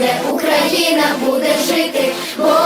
буде, Україна буде жити. Бо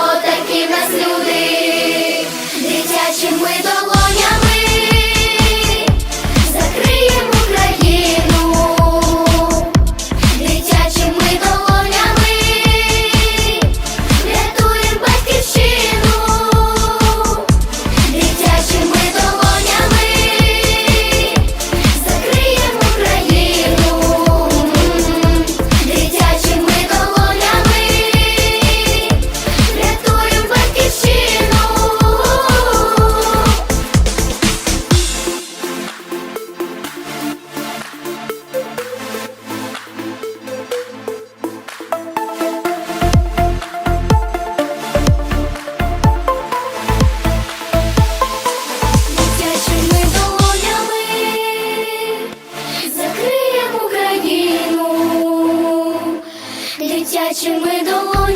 плечі ми долоні.